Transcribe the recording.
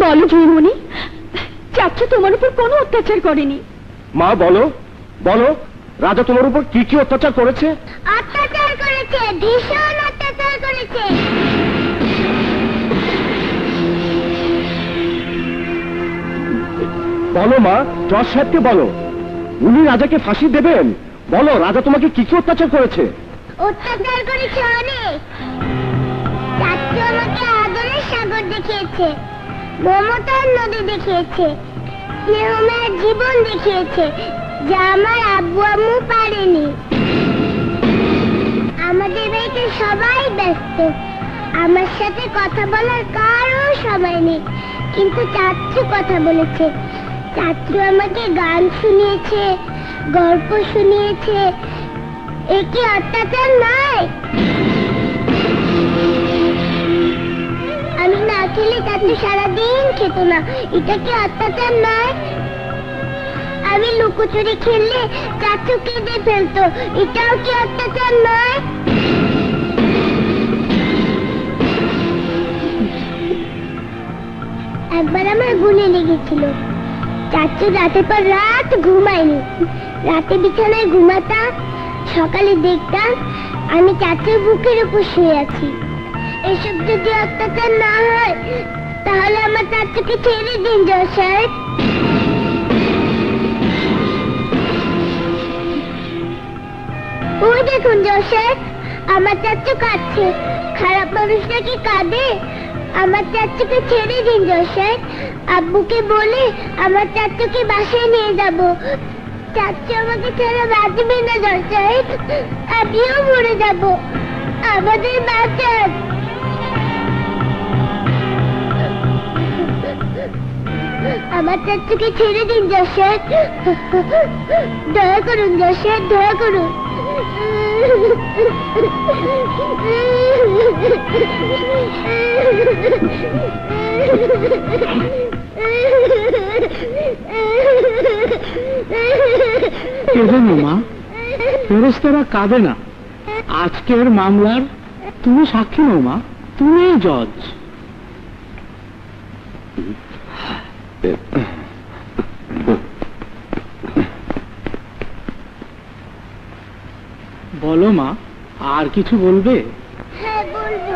বলো জয়মণি চাচ্ছু তোমার উপর কোনো অত্যাচার করেনি। মা বলো বলো রাজা তোমার উপর কি কি অত্যাচার করেছে? অত্যাচার করেছে ভীষণ অত্যাচার করেছে। বলো মা জজ সাহেবকে বলো। উনি রাজাকে ফাঁসি দেবেন। বলো রাজা তোমাকে কি কি অত্যাচার করেছে? অত্যাচার করেছে অনেক। চাচ্চু আমাকে আদরের সাগর দেখিয়েছে। মমতার নদী দেখিয়েছে স্নেহময়ের জীবন দেখিয়েছে, যা আমার আব্বু আম্মু পারেনি। আমাদের বাড়িতে সবাই ব্যস্ত। আমার সাথে কথা বলার কারও সময় নেই, কিন্তু চাচ্চু কথা বলেছে। চাচ্চু আমাকে গান শুনিয়েছে, গল্প শুনিয়েছে। এ কি অত্যাচার নয়? আমি না খেলে চাচু সারাদিন খেত না, এটা কি অত্যাচার নয় আমি লুকোচুরি খেললে চাচু কেঁদে ফেলতো, এটাও কি অত্যাচার নয় একবার আমার গুলি লেগেছিল। চাচু রাতের পর রাত ঘুমায়নি। রাতে বিছানায় ঘুমাতাম সকালে দেখতাম আমি চাচুর বুকের উপর শুয়ে আছি। এসব যদি অত্যাচার না হয় আমার চাচুকে ছেড়ে দিন সাহেব ওই দেখুন জজ আমার চাচু কাঁদছে খারাপ মানুষটা কি কাঁদে। আমার চাচুকে ছেড়ে দিন জজ আব্বুকে বলে, আমার চাচুকে বাসায় নিয়ে যাব। চাচু আমাকে ছেড়ে বাঁচবে না সাহেব আমিও মরে যাব। আমাদের বাঁচান। আমার চাচুকে ছেড়ে দিন সাহেব দয়া করুন সাহেব দয়া করুন। কেঁদেন মা কাঁদে না। আজকের মামলার তুমি সাক্ষী নও তুমি জজ। বলো মা আর কিছু বলবে? হ্যাঁ বলব।